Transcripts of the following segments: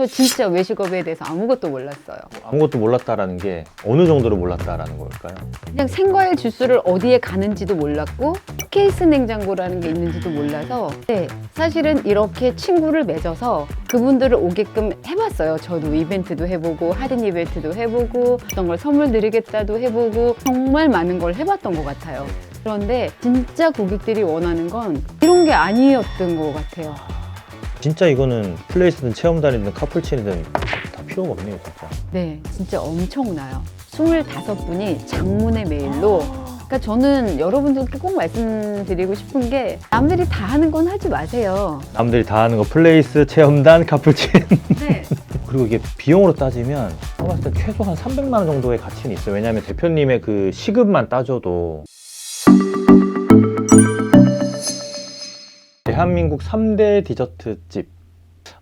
저 진짜 외식업에 대해서 아무것도 몰랐어요. 아무것도 몰랐다라는 게 어느 정도로 몰랐다라는 걸까요? 그냥 생과일 주스를 어디에 가는지도 몰랐고 케이스 냉장고라는 게 있는지도 몰라서 네, 사실은 이렇게 친구를 맺어서 그분들을 오게끔 해봤어요. 저도 이벤트도 해보고 할인 이벤트도 해보고 어떤 걸 선물 드리겠다도 해보고 정말 많은 걸 해봤던 것 같아요. 그런데 진짜 고객들이 원하는 건 이런 게 아니었던 것 같아요. 진짜 이거는 플레이스든 체험단이든 카풀친이든 다 필요가 없네요, 진짜. 네, 진짜 엄청나요. 25분이 장문의 메일로 그러니까 저는 여러분들께 꼭 말씀드리고 싶은 게 남들이 다 하는 건 하지 마세요. 남들이 다 하는 거 플레이스, 체험단, 카풀친. 네. 그리고 이게 비용으로 따지면 제가 봤을 때 최소 한 300만 원 정도의 가치는 있어요. 왜냐하면 대표님의 그 시급만 따져도 대한민국 3대 디저트 집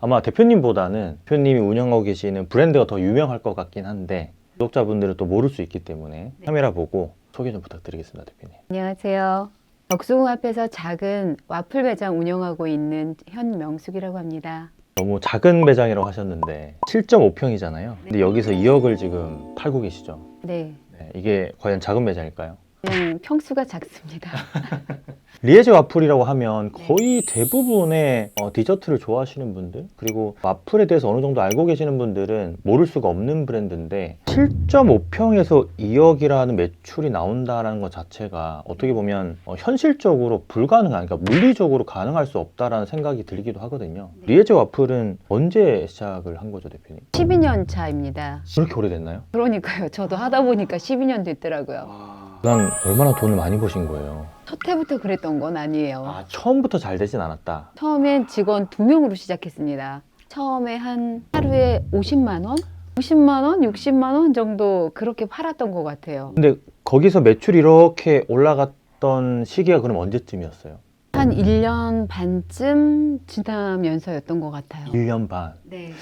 아마 대표님보다는 대표님이 운영하고 계시는 브랜드가 더 유명할 것 같긴 한데 구독자분들은 또 모를 수 있기 때문에 카메라 보고 소개 좀 부탁드리겠습니다, 대표님. 안녕하세요. 덕수궁 앞에서 작은 와플 매장 운영하고 있는 현명숙이라고 합니다. 너무 작은 매장이라고 하셨는데 7.5평이잖아요. 근데 여기서 2억을 지금 팔고 계시죠. 네. 네, 이게 과연 작은 매장일까요? 그냥 평수가 작습니다. 리에제 와플이라고 하면 거의 대부분의 어, 디저트를 좋아하시는 분들 그리고 와플에 대해서 어느 정도 알고 계시는 분들은 모를 수가 없는 브랜드인데 7.5평에서 2억이라는 매출이 나온다는 것 자체가 어떻게 보면 어, 현실적으로 불가능한 그러니까 물리적으로 가능할 수 없다라는 생각이 들기도 하거든요 리에제 와플은 언제 시작을 한 거죠 대표님? 12년 차입니다. 그렇게 오래됐나요? 그러니까요. 저도 하다 보니까 12년 됐더라고요. 난 얼마나 돈을 많이 버신 거예요 첫 해부터 그랬던 건 아니에요. 아 처음부터 잘 되진 않았다 처음엔 직원 두 명으로 시작했습니다. 처음에 한 하루에 50만 원? 50만 원, 60만 원 정도 그렇게 팔았던 것 같아요. 근데 거기서 매출이 이렇게 올라갔던 시기가 그럼 언제쯤이었어요? 한 1년 반쯤 지나면서였던 것 같아요. 1년 반. 네.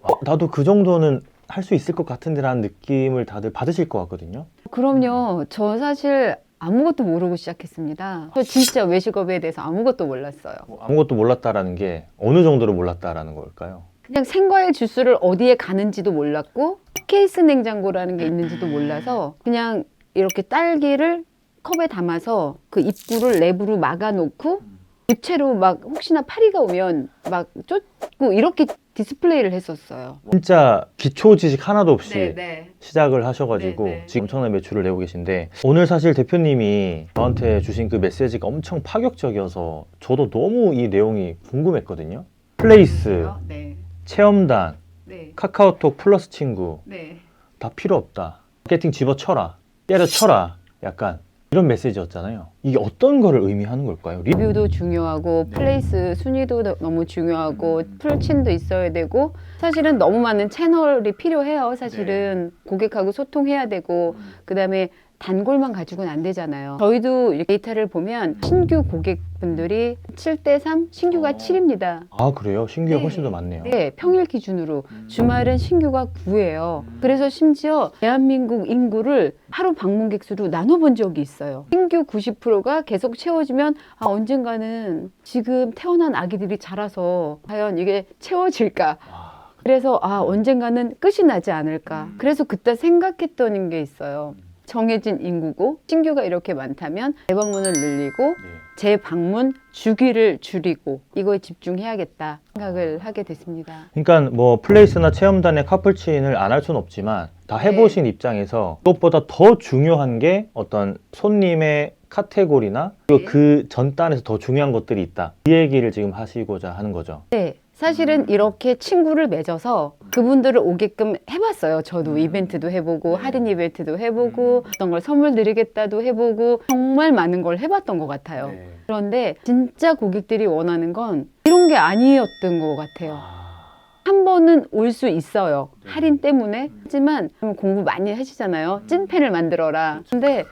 어, 나도 그 정도는 할 수 있을 것 같은데라는 느낌을 다들 받으실 것 같거든요. 그럼요. 저 사실 아무것도 모르고 시작했습니다. 저 진짜 외식업에 대해서 아무것도 몰랐어요. 아무것도 몰랐다라는 게 어느 정도로 몰랐다라는 걸까요? 그냥 생과일 주스를 어디에 가는지도 몰랐고 케이스 냉장고라는 게 있는지도 몰라서 그냥 이렇게 딸기를 컵에 담아서 그 입구를 랩으로 막아놓고 유채로 막 혹시나 파리가 오면 막 쫓고 이렇게 디스플레이를 했었어요. 진짜 기초 지식 하나도 없이 네. 시작을 하셔가지고 네, 네. 지금 엄청난 매출을 내고 계신데 오늘 사실 대표님이 저한테 주신 그 메시지가 엄청 파격적이어서 저도 너무 이 내용이 궁금했거든요. 플레이스, 네. 체험단, 네. 카카오톡 플러스 친구 네. 다 필요 없다. 마케팅 집어쳐라. 때려쳐라. 약간 이런 메시지였잖아요. 이게 어떤 거를 의미하는 걸까요? 리... 리뷰도 중요하고 플레이스 순위도 너- 너무 중요하고 풀친도 있어야 되고 사실은 너무 많은 채널이 필요해요. 사실은 고객하고 소통해야 되고 그다음에 단골만 가지고는 안 되잖아요. 저희도 이렇게 데이터를 보면 신규 고객분들이 7대 3, 신규가 어. 7입니다. 아 그래요? 신규가 네. 훨씬 더 많네요. 네, 평일 기준으로 주말은 신규가 9예요. 그래서 심지어 대한민국 인구를 하루 방문객 수로 나눠본 적이 있어요. 신규 90%가 계속 채워지면 아, 언젠가는 지금 태어난 아기들이 자라서 과연 이게 채워질까? 아, 그래서 아, 언젠가는 끝이 나지 않을까? 그래서 그때 생각했던 게 있어요. 정해진 인구고 신규가 이렇게 많다면 재방문을 늘리고 네. 재방문 주기를 줄이고 이거에 집중해야겠다 생각을 하게 됐습니다. 그러니까 뭐 플레이스나 체험단의 카풀친을 안 할 수는 없지만 다 해보신 입장에서 그것보다 더 중요한 게 어떤 손님의 카테고리나 그리고 네. 그 전단에서 더 중요한 것들이 있다. 이 얘기를 지금 하시고자 하는 거죠. 네. 사실은 이렇게 친구를 맺어서 그분들을 오게끔 해봤어요. 저도 이벤트도 해보고 할인 이벤트도 해보고 어떤 걸 선물 드리겠다도 해보고 정말 많은 걸 해봤던 것 같아요. 네. 그런데 진짜 고객들이 원하는 건 이런 게 아니었던 것 같아요. 아, 한 번은 올 수 있어요. 할인 때문에. 하지만 공부 많이 하시잖아요. 찐팬을 만들어라. 근데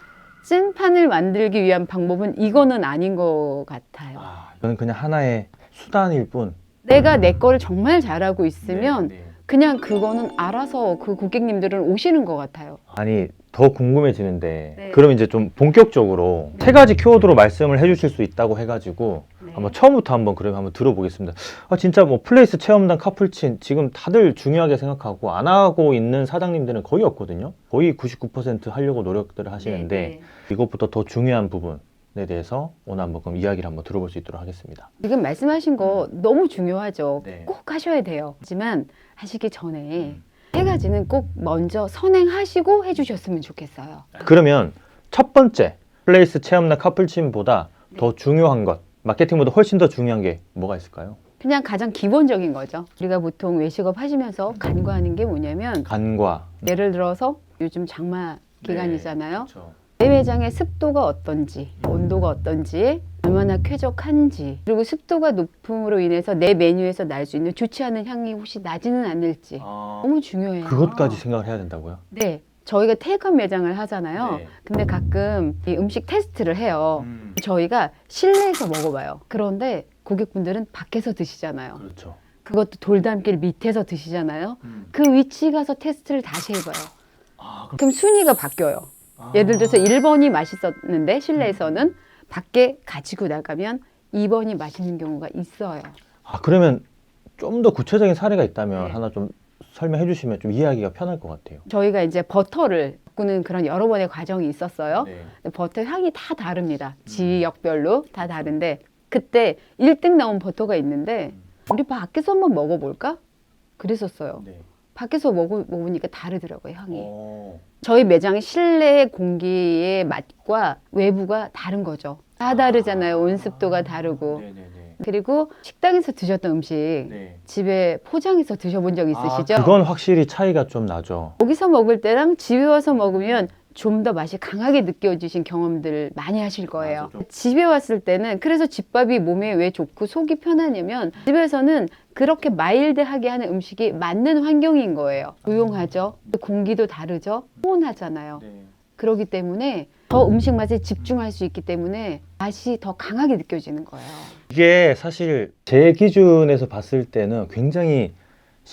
찐판을 만들기 위한 방법은 이거는 아닌 것 같아요. 아, 이건 그냥 하나의 수단일 뿐. 내가 내 거를 정말 잘하고 있으면 네, 네. 그냥 그거는 알아서 그 고객님들은 오시는 것 같아요. 아니 더 궁금해지는데 네. 그럼 이제 좀 본격적으로 세 가지 키워드로 말씀을 해주실 수 있다고 해가지고 네. 한번 처음부터 한번 그러면 한번 들어보겠습니다. 아 진짜 뭐 플레이스 체험단 카풀친 지금 다들 중요하게 생각하고 안 하고 있는 사장님들은 거의 없거든요. 거의 99% 하려고 노력들을 하시는데 네, 네. 이것부터 더 중요한 부분 에 대해서 오늘 한번 그럼 이야기를 한번 들어볼 수 있도록 하겠습니다. 지금 말씀하신 거 너무 중요하죠. 네. 꼭 하셔야 돼요. 하지만 하시기 전에 음. 세 가지는 꼭 먼저 선행하시고 해주셨으면 좋겠어요. 그러면 첫 번째 플레이스 체험단 카풀친보다 더 중요한 것 마케팅보다 훨씬 더 중요한 게 뭐가 있을까요? 그냥 가장 기본적인 거죠. 우리가 보통 외식업 하시면서 간과하는 게 뭐냐면 간과 예를 들어서 요즘 장마 기간이잖아요. 그렇죠. 내 매장의 습도가 어떤지, 온도가 어떤지, 얼마나 쾌적한지, 그리고 습도가 높음으로 인해서 내 메뉴에서 날 수 있는 좋지 않은 향이 혹시 나지는 않을지 너무 중요해요. 그것까지 생각을 해야 된다고요? 네. 저희가 테이크아웃 매장을 하잖아요. 네. 근데 가끔 이 음식 테스트를 해요. 음, 저희가 실내에서 먹어봐요. 그런데 고객분들은 밖에서 드시잖아요. 그렇죠. 그것도 돌담길 밑에서 드시잖아요. 음. 그 위치 가서 테스트를 다시 해봐요. 아, 그럼 순위가 바뀌어요. 예를 들어서 1번이 맛있었는데 실내에서는 밖에 가지고 나가면 2번이 맛있는 경우가 있어요. 아 그러면 좀 더 구체적인 사례가 있다면 네. 하나 좀 설명해 주시면 좀 이해하기가 편할 것 같아요. 저희가 이제 버터를 바꾸는 그런 여러 번의 과정이 있었어요. 네. 근데 버터 향이 다 다릅니다. 지역별로 다 다른데 그때 1등 나온 버터가 있는데 우리 밖에서 한번 먹어볼까? 그랬었어요. 네. 밖에서 먹어, 먹으니까 다르더라고요, 향이. 어. 저희 매장 실내 공기의 맛과 외부가 다른 거죠. 다 다르잖아요. 온습도가 다르고. 네네네. 그리고 식당에서 드셨던 음식 네. 집에 포장해서 드셔본 적 있으시죠? 아, 그건 확실히 차이가 좀 나죠. 거기서 먹을 때랑 집에 와서 먹으면 좀 더 맛이 강하게 느껴지신 경험들 많이 하실 거예요. 맞아, 좀. 집에 왔을 때는 그래서 집밥이 몸에 왜 좋고 속이 편하냐면 집에서는 그렇게 마일드하게 하는 음식이 맞는 환경인 거예요. 조용하죠. 공기도 다르죠. 호온하잖아요. 네. 그렇기 때문에 더 음식 맛에 집중할 수 있기 때문에 맛이 더 강하게 느껴지는 거예요. 이게 사실 제 기준에서 봤을 때는 굉장히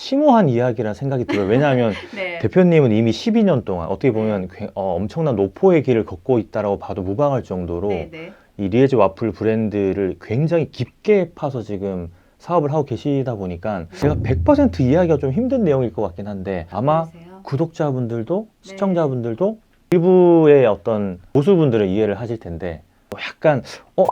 심오한 이야기라는 생각이 들어요. 왜냐하면 네. 대표님은 이미 12년 동안 어떻게 보면 굉- 어, 엄청난 노포의 길을 걷고 있다라고 봐도 무방할 정도로 네. 이 리에즈 와플 브랜드를 굉장히 깊게 파서 지금 사업을 하고 계시다 보니까 제가 100% 이해하기가 좀 힘든 내용일 것 같긴 한데 아마 구독자분들도 네. 시청자분들도 일부의 어떤 보수분들은 이해를 하실 텐데 뭐 약간 어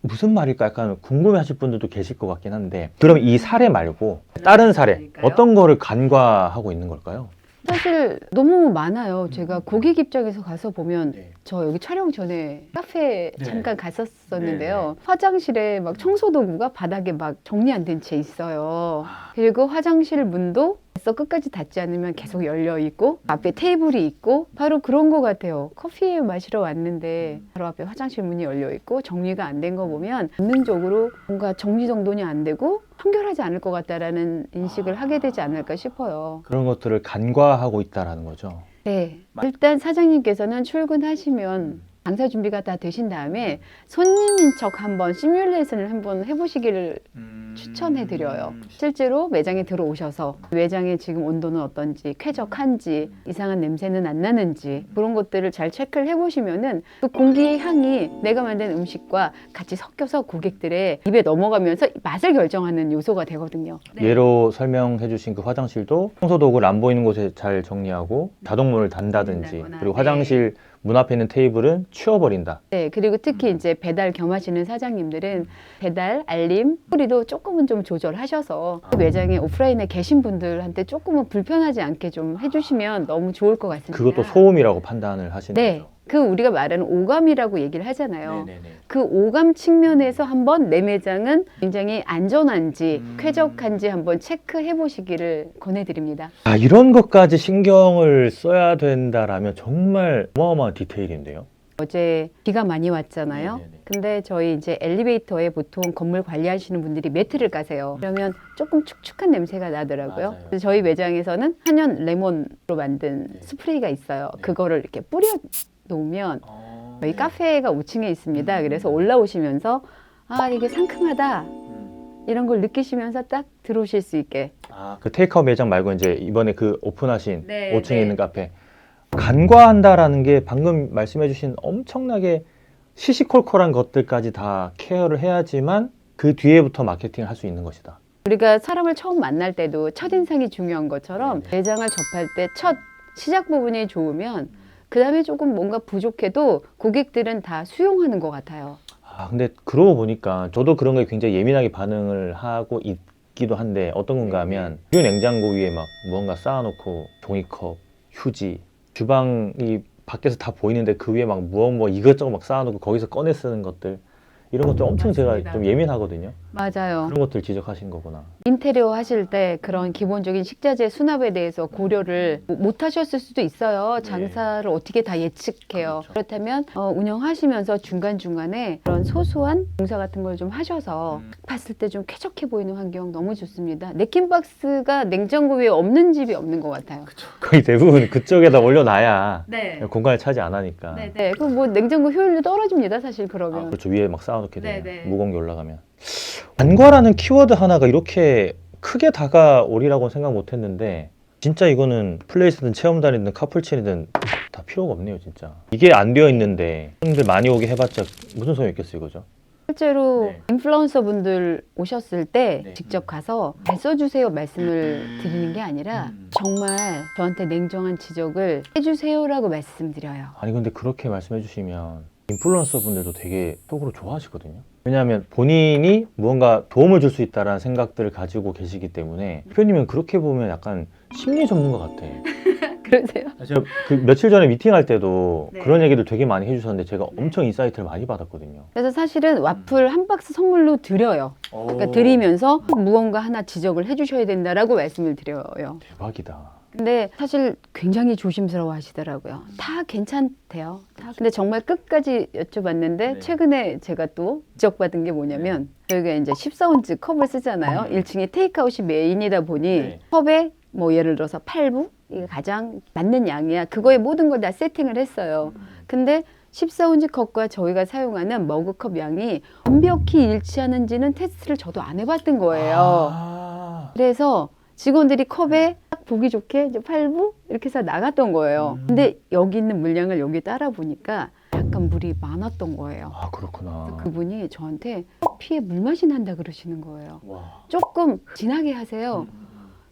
무슨 말일까 약간 궁금해하실 분들도 계실 것 같긴 한데 그럼 이 사례 말고 다른 사례? 어떤 거를 간과하고 있는 걸까요? 사실 너무 많아요. 제가 고객 입장에서 가서 보면 네. 저 여기 촬영 전에 카페 네. 잠깐 갔었었는데요. 화장실에 막 청소 도구가 바닥에 막 정리 안 된 채 있어요. 그리고 화장실 문도 벌써 끝까지 닫지 않으면 계속 열려 있고 앞에 테이블이 있고 바로 그런 것 같아요. 커피 마시러 왔는데 바로 앞에 화장실 문이 열려 있고 정리가 안 된 거 보면 본능적으로 뭔가 정리정돈이 안 되고 청결하지 않을 것 같다라는 인식을 하게 되지 않을까 싶어요. 그런 것들을 간과하고 있다라는 거죠. 네. 일단 사장님께서는 출근하시면 장사 준비가 다 되신 다음에 손님인 척 한번 시뮬레이션을 한번 해보시기를 추천해드려요. 실제로 매장에 들어오셔서 매장의 지금 온도는 어떤지, 쾌적한지, 이상한 냄새는 안 나는지 그런 것들을 잘 체크를 해보시면은 그 공기의 향이 내가 만든 음식과 같이 섞여서 고객들의 입에 넘어가면서 맛을 결정하는 요소가 되거든요. 예로 설명해 주신 그 화장실도 청소도구를 안 보이는 곳에 잘 정리하고 자동문을 단다든지 그리고 네. 화장실 문 앞에 있는 테이블은 치워버린다. 네, 그리고 특히 이제 배달 겸하시는 사장님들은 배달, 알림, 소리도 조금은 좀 조절하셔서 그 매장에 오프라인에 계신 분들한테 조금은 불편하지 않게 좀 해주시면 너무 좋을 것 같습니다. 그것도 소음이라고 판단을 하시는 네, 거죠. 그 우리가 말하는 오감이라고 얘기를 하잖아요. 네네네. 그 오감 측면에서 한번 내 매장은 굉장히 안전한지 음. 쾌적한지 한번 체크해 보시기를 권해드립니다. 아 이런 것까지 신경을 써야 된다라면 정말 어마어마한 디테일인데요. 어제 비가 많이 왔잖아요. 네네네. 근데 저희 이제 엘리베이터에 보통 건물 관리하시는 분들이 매트를 까세요. 그러면 조금 축축한 냄새가 나더라고요. 맞아요. 그래서 저희 매장에서는 한연 레몬으로 만든 네. 스프레이가 있어요. 네. 그거를 이렇게 뿌려 놓으면 어, 저희 네. 카페가 5층에 있습니다. 음. 그래서 올라오시면서 아 이게 상큼하다. 음. 이런 걸 느끼시면서 딱 들어오실 수 있게. 아, 그 테이크아웃 매장 말고 이제 이번에 그 오픈하신 네, 5층에 네. 있는 카페 간과한다라는 게 방금 말씀해주신 엄청나게 시시콜콜한 것들까지 다 케어를 해야지만 그 뒤에부터 마케팅을 할 수 있는 것이다. 우리가 사람을 처음 만날 때도 첫인상이 중요한 것처럼 네. 매장을 접할 때 첫 시작 부분이 좋으면 그 다음에 조금 뭔가 부족해도 고객들은 다 수용하는 것 같아요. 아, 근데 그러고 보니까 저도 그런 거에 굉장히 예민하게 반응을 하고 있기도 한데 어떤 건가 하면 그 냉장고 위에 막 무언가 쌓아놓고 종이컵, 휴지, 주방이 밖에서 다 보이는데 그 위에 막 무언 뭐 이것저것 막 쌓아놓고 거기서 꺼내 쓰는 것들 이런 것들 엄청 제가. 좀 예민하거든요. 맞아요. 그런 것들 지적하신 거구나. 인테리어 하실 때 그런 기본적인 식자재 수납에 대해서 고려를 못 하셨을 수도 있어요. 장사를 어떻게 다 예측해요. 그렇죠. 그렇다면 운영하시면서 중간중간에 그런 소소한 공사 같은 걸 좀 하셔서 음. 봤을 때 좀 쾌적해 보이는 환경 너무 좋습니다. 냅킨 박스가 냉장고 위에 없는 집이 없는 것 같아요. 거의 대부분 그쪽에다 올려놔야 네. 공간을 차지 안 하니까. 네, 네. 그뭐 냉장고 효율도 떨어집니다, 사실 아, 그러면. 그렇죠. 위에 막 쌓아놓게 되면 네, 네. 무거운 게 올라가면. 관과라는 키워드 하나가 이렇게 크게 다가오리라고 생각 못했는데 진짜 이거는 플레이스든 체험단이든 카풀친이든 다 필요가 없네요, 진짜. 이게 안 되어 있는데 손님들 많이 오게 해봤자 무슨 소용이 있겠어요, 그죠? 실제로 네. 인플루언서 분들 오셨을 때 네. 직접 가서 잘 써주세요 말씀을 드리는 게 아니라 음. 정말 저한테 냉정한 지적을 해주세요라고 말씀드려요. 아니 근데 그렇게 말씀해 주시면 인플루언서 분들도 되게 속으로 좋아하시거든요. 왜냐하면 본인이 무언가 도움을 줄 수 있다라는 생각들을 가지고 계시기 때문에 대표님은 그렇게 보면 약간 심리 전문가 같아. 그러세요? 제가 그 며칠 전에 미팅할 때도 네. 그런 얘기들 되게 많이 해주셨는데 제가 엄청 인사이트를 많이 받았거든요. 그래서 사실은 와플 한 박스 선물로 드려요. 그러니까 드리면서 무언가 하나 지적을 해주셔야 된다라고 말씀을 드려요. 대박이다. 근데 사실 굉장히 조심스러워 하시더라고요. 다 괜찮대요. 다. 근데 정말 끝까지 여쭤봤는데 네. 최근에 제가 또 지적받은 게 뭐냐면 저희가 이제 14온즈 컵을 쓰잖아요. 음. 1층에 테이크아웃이 메인이다 보니 네. 컵에 뭐 예를 들어서 8부 이게 가장 맞는 양이야. 그거에 모든 걸 다 세팅을 했어요. 근데 14온즈 컵과 저희가 사용하는 머그컵 양이 완벽히 일치하는지는 테스트를 저도 안 해봤던 거예요. 아. 그래서 직원들이 컵에 딱 보기 좋게 이제 8부 이렇게 해서 나갔던 거예요. 음. 근데 여기 있는 물량을 여기 따라 보니까 약간 물이 많았던 거예요. 아 그렇구나. 그분이 저한테 커피에 물맛이 난다 그러시는 거예요. 와. 조금 진하게 하세요.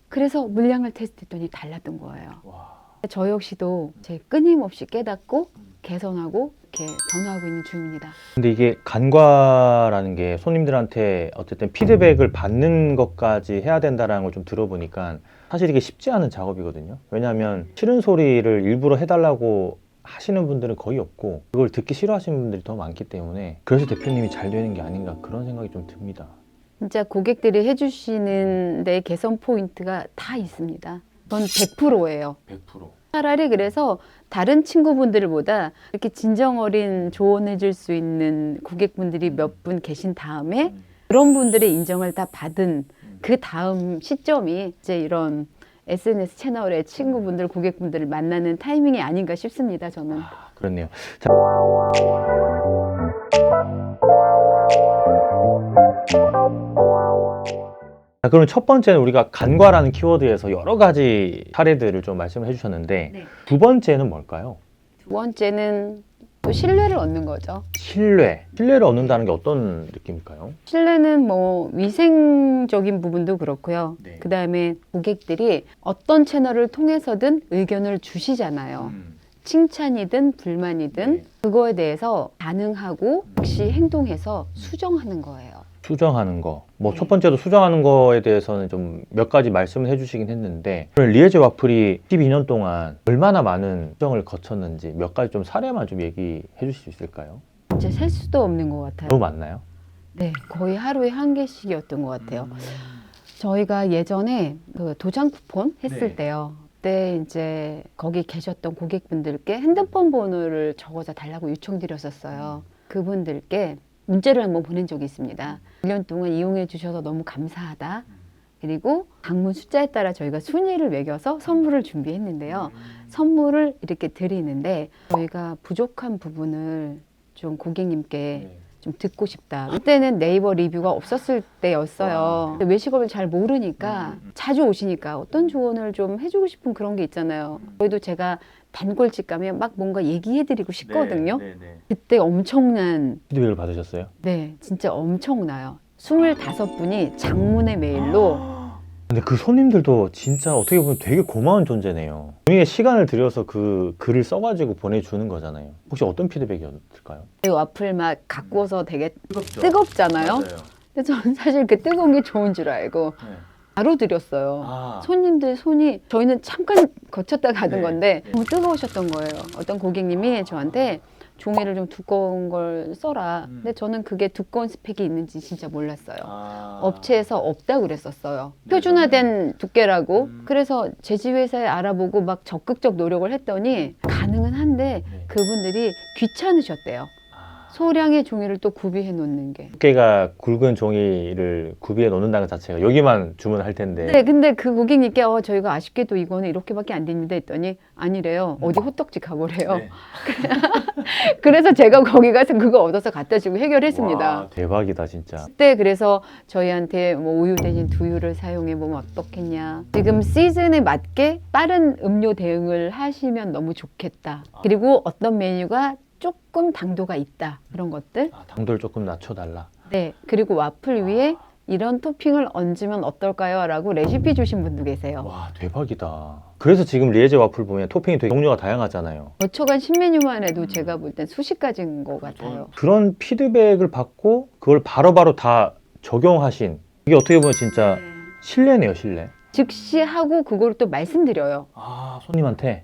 그래서 물량을 테스트했더니 달랐던 거예요. 와. 저 역시도 제 끊임없이 깨닫고 개선하고 이렇게 변화하고 있는 중입니다. 근데 이게 간과라는 게 손님들한테 어쨌든 피드백을 받는 것까지 해야 된다라는 걸 좀 들어보니까 사실 이게 쉽지 않은 작업이거든요. 왜냐하면 싫은 소리를 일부러 해달라고 하시는 분들은 거의 없고 그걸 듣기 싫어하시는 분들이 더 많기 때문에 그래서 대표님이 잘 되는 게 아닌가 그런 생각이 좀 듭니다. 진짜 고객들이 해주시는 데 개선 포인트가 다 있습니다. 전 100%예요. 100%. 차라리 그래서 다른 친구분들보다 이렇게 진정 어린 조언해 줄 수 있는 고객분들이 몇 분 계신 다음에 그런 분들의 인정을 다 받은 그 다음 시점이 이제 이런 SNS 채널의 친구분들, 고객분들을 만나는 타이밍이 아닌가 싶습니다, 저는. 아, 그렇네요. 자. 자, 그럼 첫 번째는 우리가 간과라는 키워드에서 여러 가지 사례들을 좀 말씀을 해주셨는데 네. 두 번째는 뭘까요? 두 번째는 또 신뢰를 얻는 거죠. 신뢰. 신뢰를 얻는다는 게 어떤 느낌일까요? 신뢰는 뭐 위생적인 부분도 그렇고요. 네. 그 다음에 고객들이 어떤 채널을 통해서든 의견을 주시잖아요. 칭찬이든 불만이든 음. 네. 그거에 대해서 반응하고 즉시 행동해서 수정하는 거예요. 수정하는 거. 뭐 네. 첫 번째도 수정하는 거에 대해서는 좀 몇 가지 말씀을 해주시긴 했는데 오늘 리에제 와플이 12년 동안 얼마나 많은 수정을 거쳤는지 몇 가지 좀 사례만 좀 얘기해 주실 수 있을까요? 진짜 셀 수도 없는 것 같아요. 너무 많나요? 네, 거의 하루에 한 개씩이었던 것 같아요. 저희가 예전에 그 도장 쿠폰 했을 네. 때요. 그때 이제 거기 계셨던 고객분들께 핸드폰 번호를 적어서 달라고 요청드렸었어요. 그분들께 문자를 한번 보낸 적이 있습니다. 1년 동안 이용해 주셔서 너무 감사하다. 그리고 방문 숫자에 따라 저희가 순위를 매겨서 선물을 준비했는데요. 선물을 이렇게 드리는데 저희가 부족한 부분을 좀 고객님께 좀 듣고 싶다. 그때는 네이버 리뷰가 없었을 때였어요. 외식업을 잘 모르니까 자주 오시니까 어떤 조언을 좀 해주고 싶은 그런 게 있잖아요. 저희도 제가 단골집 가면 막 뭔가 얘기해드리고 싶거든요. 네, 네. 그때 엄청난 피드백을 받으셨어요? 네 진짜 엄청나요. 25분이 장문의 메일로 근데 그 손님들도 진짜 어떻게 보면 되게 고마운 존재네요. 본인의 시간을 들여서 그 글을 써가지고 보내주는 거잖아요. 혹시 어떤 피드백이었을까요? 이 와플 막 가꾸어서 되게 뜨겁죠. 뜨겁잖아요. 근데 저는 사실 그 뜨거운 게 좋은 줄 알고 네. 바로 드렸어요. 아, 손님들 손이 저희는 잠깐 거쳤다 가는 네. 건데 너무 뜨거우셨던 거예요. 어떤 고객님이 저한테 종이를 좀 두꺼운 걸 써라. 음. 근데 저는 그게 두꺼운 스펙이 있는지 진짜 몰랐어요. 아. 업체에서 없다 그랬었어요. 네, 표준화된 두께라고. 음. 그래서 제지 회사에 알아보고 막 적극적 노력을 했더니 가능은 한데 네. 그분들이 귀찮으셨대요. 아. 소량의 종이를 또 구비해 놓는 게. 두께가 굵은 종이를 구비해 놓는다는 것 자체가 여기만 주문할 텐데 네, 근데 그 고객님께 어, 저희가 아쉽게도 이거는 이렇게밖에 안 됩니다 했더니 아니래요. 음. 어디 호떡집 가보래요. 네. 그래서 제가 거기 가서 그거 얻어서 갖다 주고 해결했습니다. 와, 대박이다 진짜. 그때 그래서 저희한테 뭐 우유 대신 두유를 사용해 보면 어떻겠냐. 지금 시즌에 맞게 빠른 음료 대응을 하시면 너무 좋겠다. 그리고 어떤 메뉴가 조금 당도가 있다. 그런 것들. 아, 당도를 조금 낮춰달라. 네. 그리고 와플 위에 이런 토핑을 얹으면 어떨까요? 라고 레시피 주신 분도 계세요. 와 대박이다. 그래서 지금 리에제 와플 보면 토핑이 되게 종류가 다양하잖아요. 거쳐간 신메뉴만 해도 제가 볼 땐 수십 가지인 것 같아요. 그런 피드백을 받고 그걸 바로바로 다 적용하신 이게 어떻게 보면 진짜 신뢰네요 신뢰. 즉시 하고 그걸 또 말씀드려요. 아 손님한테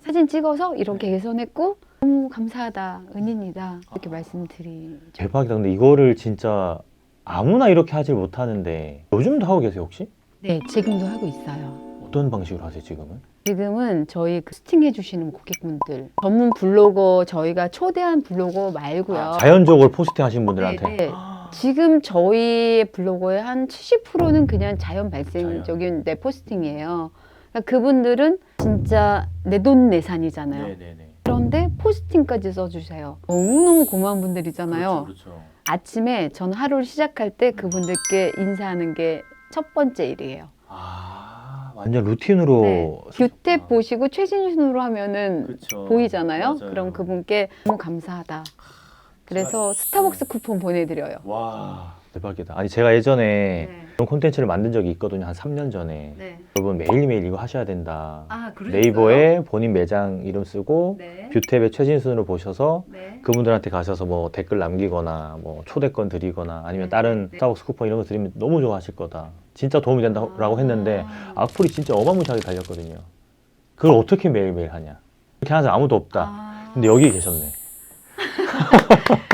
사진 찍어서 이렇게 개선했고 너무 감사하다, 은인이다 이렇게 말씀드리죠. 대박이다. 근데 이거를 진짜 아무나 이렇게 하질 못하는데 요즘도 하고 계세요 혹시? 네, 지금도 하고 있어요. 어떤 방식으로 하세요 지금은? 지금은 저희 그 스팅 해주시는 고객분들 전문 블로거 저희가 초대한 블로거 말고요. 아, 자연적으로 포스팅 하신 분들한테 네, 네. 지금 저희 블로거의 한 70%는 그냥 자연 발생적인 네, 포스팅이에요. 그러니까 그분들은 진짜 내 돈내산이잖아요. 네네네. 그런데 포스팅까지 써주세요. 너무너무 고마운 분들이잖아요. 그렇죠. 아침에 전 하루를 시작할 때 그분들께 인사하는 게 첫 번째 일이에요. 아 완전 루틴으로 네. 뷰탭 보시고 최신순으로 하면은 그쵸. 보이잖아요. 맞아요. 그럼 그분께 너무 감사하다. 그래서 스타벅스 쿠폰 보내드려요. 와 대박이다. 아니 제가 예전에 이런 콘텐츠를 만든 적이 있거든요. 한 3년 전에. 네. 여러분 매일매일 이거 하셔야 된다. 아, 네이버에 본인 매장 이름 쓰고 네. 뷰탭의 최신순으로 보셔서 네. 그분들한테 가셔서 뭐 댓글 남기거나 뭐 초대권 드리거나 아니면 네, 다른 네, 네. 스타벅스 쿠폰 이런 거 드리면 너무 좋아하실 거다. 진짜 도움이 된다고 했는데 악플이 진짜 어마무시하게 달렸거든요. 그걸 어떻게 매일매일 하냐. 그렇게 하는 사람 아무도 없다. 아, 근데 여기 계셨네.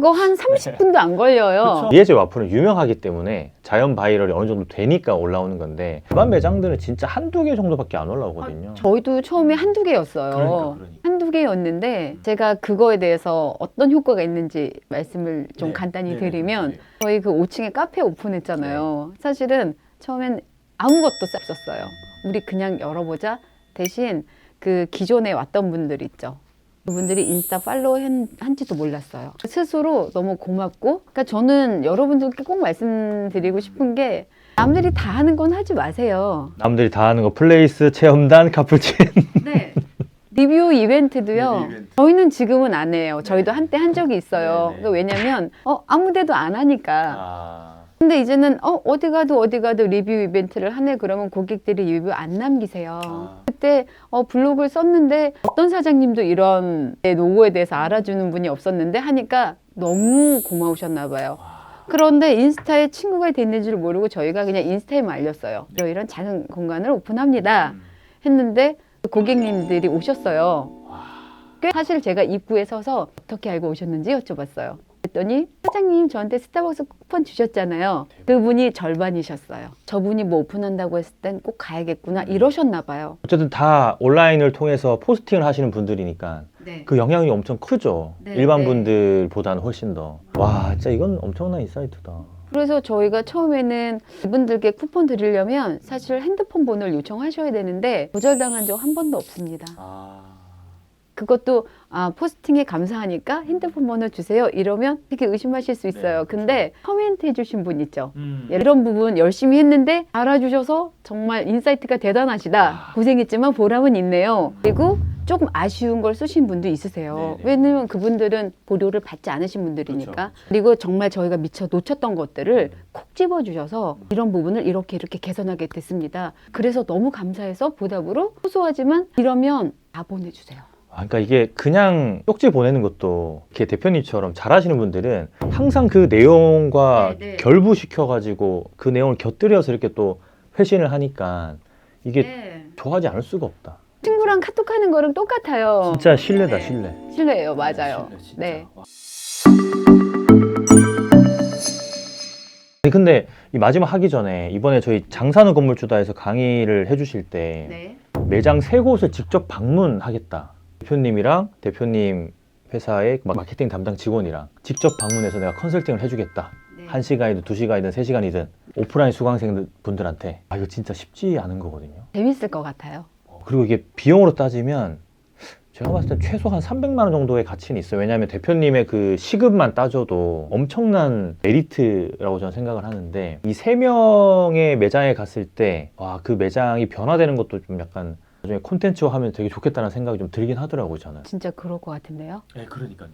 아, 사- 그거 한 30분도 안 걸려요. 리에제 와플은 유명하기 때문에 자연 바이럴이 어느 정도 되니까 올라오는 건데 일반 매장들은 진짜 한두 개 정도밖에 안 올라오거든요. 저희도 처음에 한두 개였어요. 그러니까, 그러니까. 한두 개였는데 제가 그거에 대해서 어떤 효과가 있는지 말씀을 좀 네, 간단히 네, 드리면 네. 저희 그 5층에 카페 오픈했잖아요. 사실은 처음엔 아무것도 쌌었어요. 우리 그냥 열어보자. 대신 그 기존에 왔던 분들 있죠. 그분들이 인스타 팔로우 한, 한지도 몰랐어요. 스스로 너무 고맙고, 그러니까 저는 여러분들께 꼭 말씀드리고 싶은 게 남들이 다 하는 건 하지 마세요. 남들이 다 하는 거 플레이스 체험단 카푸친 네. 리뷰 이벤트도요. 리뷰 이벤트. 저희는 지금은 안 해요. 저희도 한때 한 적이 있어요. 네, 네. 그러니까 왜냐면 어, 아무데도 안 하니까. 아, 근데 이제는 어, 어디 가도 어디 가도 리뷰 이벤트를 하네 그러면 고객들이 리뷰 안 남기세요. 아. 그때 어, 블로그를 썼는데 어떤 사장님도 이런 내 노고에 대해서 알아주는 분이 없었는데 하니까 너무 고마우셨나 봐요. 그런데 인스타에 친구가 됐는 줄 모르고 저희가 그냥 인스타에만 알렸어요. 이런 작은 공간을 오픈합니다. 했는데 고객님들이 오셨어요. 꽤 사실 제가 입구에 서서 어떻게 알고 오셨는지 여쭤봤어요. 그랬더니 사장님 저한테 스타벅스 쿠폰 주셨잖아요. 그분이 절반이셨어요. 저분이 뭐 오픈한다고 했을 땐 꼭 가야겠구나 이러셨나 봐요. 어쨌든 다 온라인을 통해서 포스팅을 하시는 분들이니까 네. 그 영향이 엄청 크죠. 네, 일반 네. 분들보다는 훨씬 더. 와, 진짜 이건 엄청난 인사이트다. 그래서 저희가 처음에는 이분들께 쿠폰 드리려면 사실 핸드폰 번호를 요청하셔야 되는데 거절당한 적 한 번도 없습니다. 아, 그것도 아 포스팅에 감사하니까 핸드폰 번호 주세요 이러면 되게 의심하실 수 있어요. 네, 근데 커멘트 해주신 분 있죠. 음. 이런 부분 열심히 했는데 알아주셔서 정말 인사이트가 대단하시다. 아. 고생했지만 보람은 있네요. 그리고 조금 아쉬운 걸 쓰신 분도 있으세요. 네네. 왜냐면 그분들은 보료를 받지 않으신 분들이니까. 그렇죠, 그렇죠. 그리고 정말 저희가 미처 놓쳤던 것들을 음. 콕 집어주셔서 이런 부분을 이렇게 이렇게 개선하게 됐습니다. 그래서 너무 감사해서 보답으로 소소하지만 이러면 다 보내주세요. 아, 그러니까 이게 그냥 쪽지 보내는 것도 이렇게 대표님처럼 잘하시는 분들은 항상 그 내용과 네, 네. 결부시켜가지고 그 내용을 곁들여서 이렇게 또 회신을 하니까 이게 네. 좋아하지 않을 수가 없다. 친구랑 카톡하는 거랑 똑같아요. 진짜 신뢰다, 네. 신뢰. 실례예요, 맞아요. 신뢰, 진짜. 네. 아니, 근데 이 마지막 하기 전에 이번에 저희 장산우 건물주다에서 강의를 해주실 때 네. 매장 세 곳을 직접 방문하겠다. 대표님이랑 대표님 회사의 마케팅 담당 직원이랑 직접 방문해서 내가 컨설팅을 해주겠다. 네. 한 시간이든 두 시간이든 세 시간이든 오프라인 수강생 분들한테 아 이거 진짜 쉽지 않은 거거든요. 재밌을 것 같아요. 그리고 이게 비용으로 따지면 제가 봤을 때 최소 한 300만 원 정도의 가치는 있어요. 왜냐하면 대표님의 그 시급만 따져도 엄청난 메리트라고 저는 생각을 하는데 이 세 명의 매장에 갔을 때 와 그 매장이 변화되는 것도 좀 약간 나중에 콘텐츠화 하면 되게 좋겠다는 생각이 좀 들긴 하더라고요, 저는. 진짜 그럴 것 같은데요. 네, 그러니까요.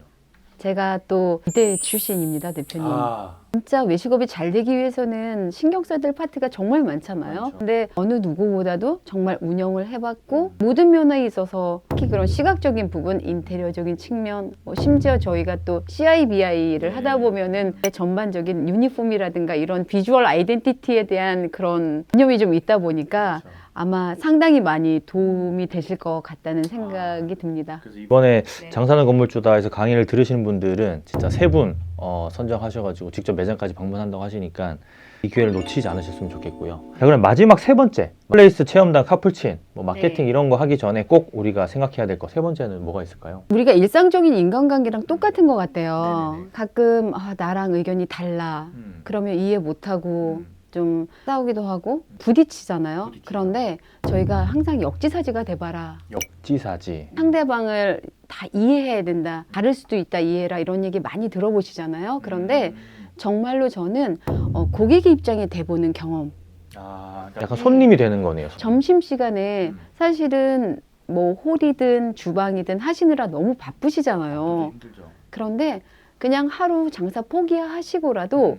제가 또 이대 출신입니다, 대표님. 아, 진짜 외식업이 잘 되기 위해서는 신경 써야 될 파트가 정말 많잖아요. 많죠. 근데 어느 누구보다도 정말 운영을 해봤고 모든 면에 있어서 특히 그런 시각적인 부분, 인테리어적인 측면, 뭐 심지어 저희가 또 CIBI를 네. 하다 보면은 전반적인 유니폼이라든가 이런 비주얼 아이덴티티에 대한 그런 개념이 좀 있다 보니까 그렇죠. 아마 상당히 많이 도움이 되실 것 같다는 생각이 듭니다. 그래서 이번에 네. 장사는 건물주다에서 강의를 들으시는 분들은 진짜 세 분 어, 선정하셔가지고 직접 매장까지 방문한다고 하시니까 이 기회를 놓치지 않으셨으면 좋겠고요. 자, 그럼 마지막 세 번째 플레이스 체험단 카풀친 뭐 마케팅 네. 이런 거 하기 전에 꼭 우리가 생각해야 될 거 세 번째는 뭐가 있을까요? 우리가 일상적인 인간관계랑 똑같은 것 같아요. 네네네. 가끔 아, 나랑 의견이 달라. 그러면 이해 못하고 음. 좀 싸우기도 하고 부딪히잖아요. 부딪히죠. 그런데 저희가 항상 역지사지가 돼봐라. 역지사지. 상대방을 다 이해해야 된다. 다를 수도 있다. 이해해라. 이런 얘기 많이 들어보시잖아요. 그런데 음. 정말로 저는 어, 고객의 입장에 대보는 경험. 아, 약간 손님이 되는 거네요. 점심시간에 음. 사실은 뭐 홀이든 주방이든 하시느라 너무 바쁘시잖아요. 힘들죠. 그런데 그냥 하루 장사 포기하시고라도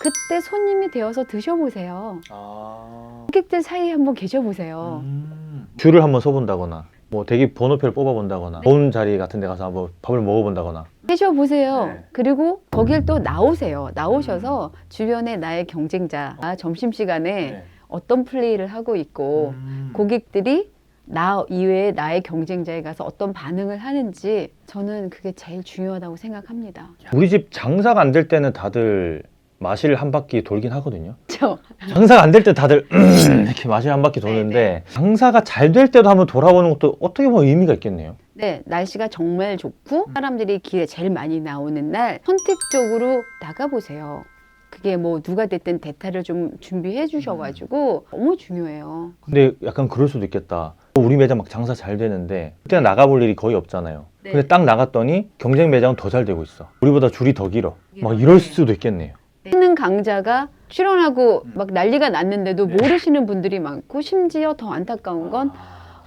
그때 손님이 되어서 드셔보세요. 아. 고객들 사이에 한번 계셔보세요. 음. 줄을 한번 서본다거나 뭐 대기 번호표를 뽑아본다거나 좋은 자리 같은 데 가서 한번 밥을 먹어본다거나 계셔보세요. 네. 그리고 거길 또 나오세요. 나오셔서 주변에 나의 경쟁자, 아, 점심시간에 어떤 플레이를 하고 있고 음. 고객들이 나 이외에 나의 경쟁자에 가서 어떤 반응을 하는지 저는 그게 제일 중요하다고 생각합니다. 우리 집 장사가 안 될 때는 다들 마실 한 바퀴 돌긴 하거든요. 저 장사가 안 될 때 다들 음, 이렇게 마실 한 바퀴 도는데 장사가 잘 될 때도 한번 돌아보는 것도 어떻게 보면 의미가 있겠네요. 네, 날씨가 정말 좋고 사람들이 길에 제일 많이 나오는 날 선택적으로 나가보세요. 그게 뭐 누가 됐든 대타를 좀 준비해 주셔가지고 너무 중요해요. 근데 약간 그럴 수도 있겠다. 우리 매장 막 장사 잘 되는데 그때 나가볼 일이 거의 없잖아요. 네. 근데 딱 나갔더니 경쟁 매장은 더 잘 되고 있어. 우리보다 줄이 더 길어. 막 네. 이럴 수도 있겠네요. 하는 강자가 출연하고 음. 막 난리가 났는데도 네. 모르시는 분들이 많고 심지어 더 안타까운 건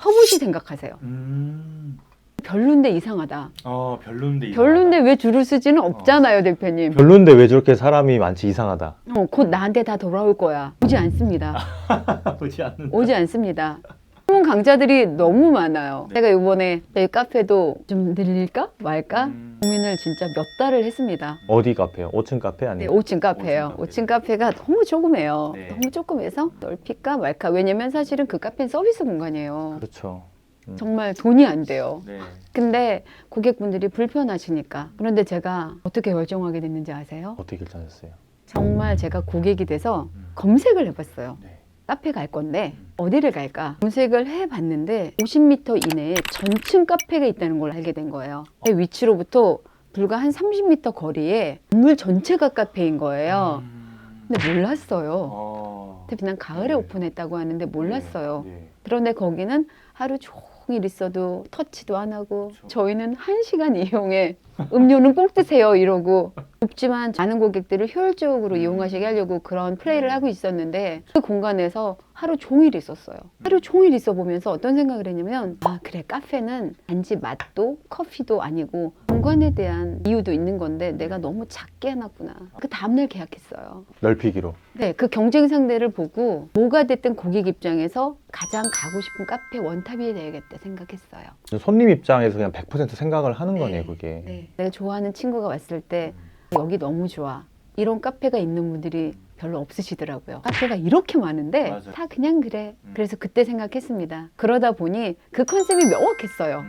허무시 생각하세요. 음. 별론데 이상하다. 어 별론데 별론데 왜 줄을 쓰지는 없잖아요, 대표님. 별론데 왜 저렇게 사람이 많지 이상하다. 어, 곧 나한테 다 돌아올 거야. 오지 않습니다. 보지 않는. 오지 않습니다. 좋은 강좌들이 너무 많아요. 제가 이번에 저희 카페도 좀 늘릴까 말까 음. 고민을 진짜 몇 달을 했습니다. 어디 카페요? 5층 카페 네, 아니면? 5층 카페예요. 5층 카페 가 너무 조그매요. 네. 너무 조그매서 넓힐까 말까. 왜냐면 사실은 그 카페는 서비스 공간이에요. 그렇죠. 정말 돈이 안 돼요. 네. 근데 고객분들이 불편하시니까. 그런데 제가 어떻게 결정하게 됐는지 아세요? 어떻게 결정하셨어요? 정말 제가 고객이 돼서 음. 검색을 해봤어요. 네. 카페 갈 건데 음. 어디를 갈까 검색을 해봤는데 50m 이내에 전층 카페가 있다는 걸 알게 된 거예요. 제 위치로부터 불과 한 30m 거리에 건물 전체가 카페인 거예요. 음. 근데 몰랐어요. 어. 그냥 가을에 네. 오픈했다고 하는데 몰랐어요. 네. 그런데 거기는 하루 종일 있어도 터치도 안 하고 저희는 한 시간 이용해 음료는 꼭 드세요 이러고 좁지만 많은 고객들을 효율적으로 이용하시게 하려고 그런 플레이를 하고 있었는데 그 공간에서 하루 종일 있었어요. 하루 종일 있어 보면서 어떤 생각을 했냐면 아 그래 카페는 단지 맛도 커피도 아니고 공간에 대한 이유도 있는 건데 내가 너무 작게 해놨구나. 그 다음날 계약했어요. 넓히기로. 네, 그 경쟁 상대를 보고 뭐가 됐든 고객 입장에서 가장 가고 싶은 카페 원탑이 되야겠다 생각했어요. 손님 입장에서 그냥 100% 생각을 하는 거네요, 네. 그게. 네. 내가 좋아하는 친구가 왔을 때 여기 너무 좋아. 이런 카페가 있는 분들이 별로 없으시더라고요. 카페가 이렇게 많은데 맞아요. 다 그냥 그래. 음. 그래서 그때 생각했습니다. 그러다 보니 그 컨셉이 명확했어요.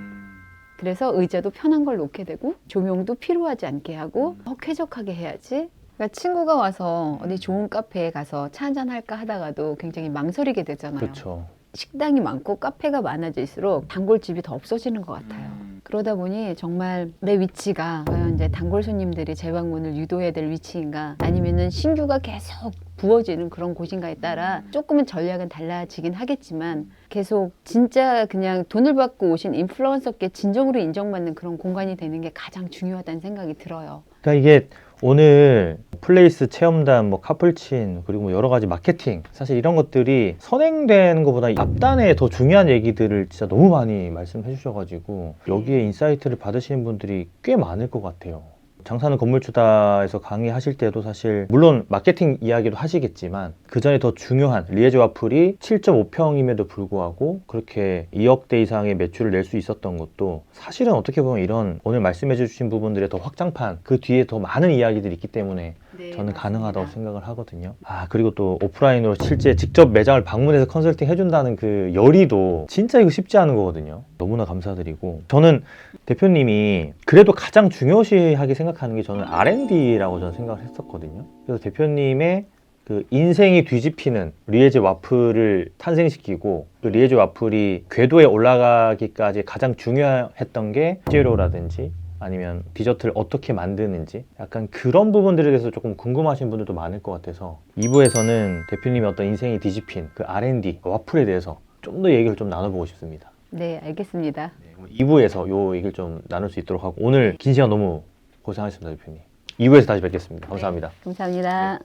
그래서 의자도 편한 걸 놓게 되고 조명도 필요하지 않게 하고 더 쾌적하게 해야지. 그러니까 친구가 와서 어디 좋은 카페에 가서 차 한잔 할까 하다가도 굉장히 망설이게 되잖아요. 그렇죠. 식당이 많고 카페가 많아질수록 단골집이 더 없어지는 것 같아요. 그러다 보니 정말 내 위치가 과연 이제 단골 손님들이 재방문을 유도해야 될 위치인가 아니면은 신규가 계속 부어지는 그런 곳인가에 따라 조금은 전략은 달라지긴 하겠지만 계속 진짜 그냥 돈을 받고 오신 인플루언서께 진정으로 인정받는 그런 공간이 되는 게 가장 중요하다는 생각이 들어요. 그러니까 이게 오늘 플레이스 체험단, 뭐 카플친 그리고 뭐 여러 가지 마케팅 사실 이런 것들이 선행되는 것보다 앞단에 더 중요한 얘기들을 진짜 너무 많이 말씀해 주셔가지고 여기에 인사이트를 받으시는 분들이 꽤 많을 것 같아요. 장사는 건물주다에서 강의하실 때도 사실 물론 마케팅 이야기도 하시겠지만 그 전에 더 중요한 리에즈 와플이 7.5평임에도 불구하고 그렇게 2억대 이상의 매출을 낼 수 있었던 것도 사실은 어떻게 보면 이런 오늘 말씀해 주신 부분들의 더 확장판 그 뒤에 더 많은 이야기들이 있기 때문에 저는 가능하다고 생각을 하거든요. 아 그리고 또 오프라인으로 실제 직접 매장을 방문해서 컨설팅 해준다는 그 열의도 진짜 이거 쉽지 않은 거거든요. 너무나 감사드리고 저는 대표님이 그래도 가장 중요시하게 생각하는 게 저는 R&D라고 저는 생각을 했었거든요. 그래서 대표님의 그 인생이 뒤집히는 리에즈 와플을 탄생시키고 그 리에즈 와플이 궤도에 올라가기까지 가장 중요했던 게 재료라든지 아니면 디저트를 어떻게 만드는지 약간 그런 부분들에 대해서 조금 궁금하신 분들도 많을 것 같아서 2부에서는 대표님의 어떤 인생이 뒤집힌 그 R&D 와플에 대해서 좀 더 얘기를 좀 나눠보고 싶습니다. 네, 알겠습니다. 2부에서 요 얘기를 좀 나눌 수 있도록 하고 오늘 긴 시간 너무 고생하셨습니다 대표님. 2부에서 다시 뵙겠습니다. 감사합니다. 감사합니다.